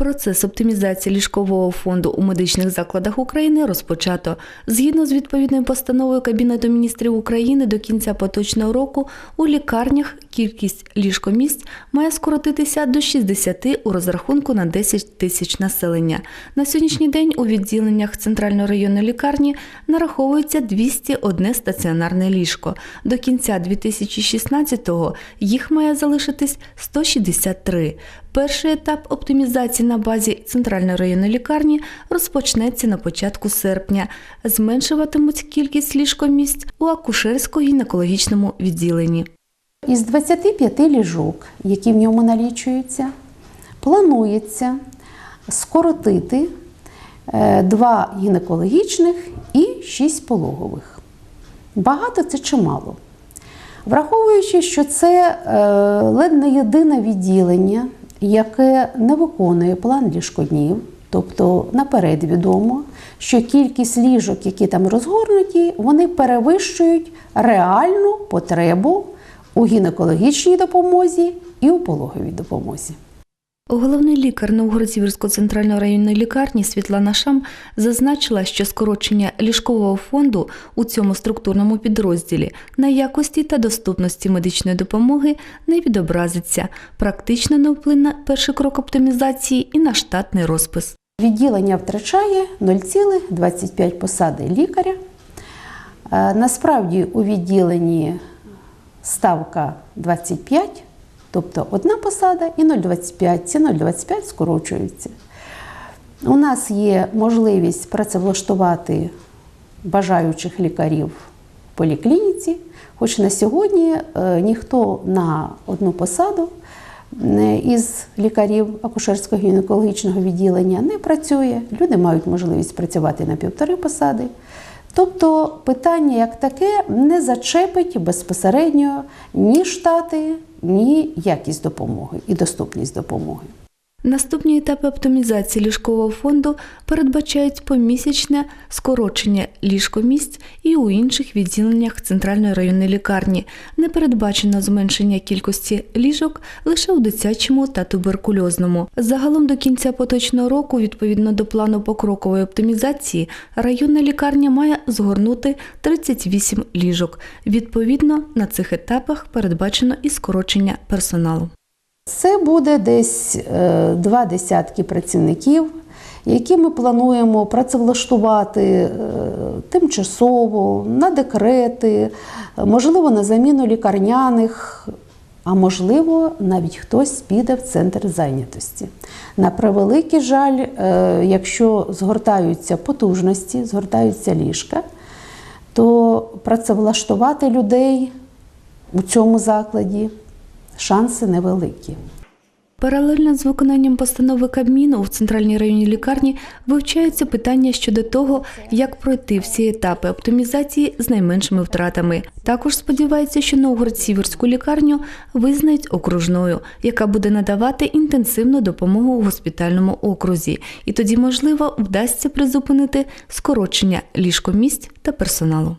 Процес оптимізації ліжкового фонду у медичних закладах України розпочато. Згідно з відповідною постановою Кабінету міністрів України до кінця поточного року у лікарнях кількість ліжкомісць має скоротитися до 60 у розрахунку на 10 тисяч населення. На сьогоднішній день у відділеннях центральної районної лікарні нараховується 201 стаціонарне ліжко. До кінця 2016-го їх має залишитись 163. Перший етап оптимізації на базі центральної районної лікарні розпочнеться на початку серпня. Зменшуватимуть кількість ліжкомісць у акушерсько-гінекологічному відділенні. Із 25 ліжок, які в ньому налічуються, планується скоротити е, два гінекологічних і шість пологових. Багато це чи мало? Враховуючи, що це е, ледь не єдине відділення, яке не виконує план ліжкоднів, тобто наперед відомо, що кількість ліжок, які там розгорнуті, вони перевищують реальну потребу у гінекологічній допомозі і у пологовій допомозі. Головний лікар Новгород-Сіверської центральної районної лікарні Світлана Шам зазначила, що скорочення ліжкового фонду у цьому структурному підрозділі на якості та доступності медичної допомоги не відобразиться, практично не вплине перший крок оптимізації і на штатний розпис. Відділення втрачає 0,25 посади лікаря. Е, Насправді у відділенні ставка 25, тобто одна посада і 0,25. Ці 0,25 скорочуються. У нас є можливість працевлаштувати бажаючих лікарів в поліклініці, хоч на сьогодні е, ніхто на одну посаду е, із лікарів акушерського гінекологічного відділення не працює. Люди мають можливість працювати на півтори посади. Тобто питання як таке не зачепить безпосередньо ні штати, ні якість допомоги і доступність допомоги. Наступні етапи оптимізації ліжкового фонду передбачають помісячне скорочення ліжкомісць і у інших відділеннях центральної районної лікарні. Не передбачено зменшення кількості ліжок лише у дитячому та туберкульозному. Загалом до кінця поточного року, відповідно до плану покрокової оптимізації, районна лікарня має згорнути 38 ліжок. Відповідно, на цих етапах передбачено і скорочення персоналу. Це буде десь е, два десятки працівників, які ми плануємо працевлаштувати е, тимчасово, на декрети, можливо, на заміну лікарняних, а можливо, навіть хтось піде в центр зайнятості. На превеликий жаль, е, якщо згортаються потужності, згортаються ліжка, то працевлаштувати людей у цьому закладі шанси невеликі. Паралельно з виконанням постанови Кабміну в центральній районній лікарні вивчаються питання щодо того, як пройти всі етапи оптимізації з найменшими втратами. Також сподівається, що Новгород-Сіверську лікарню визнають окружною, яка буде надавати інтенсивну допомогу у госпітальному окрузі, і тоді, можливо, вдасться призупинити скорочення ліжкомісць та персоналу.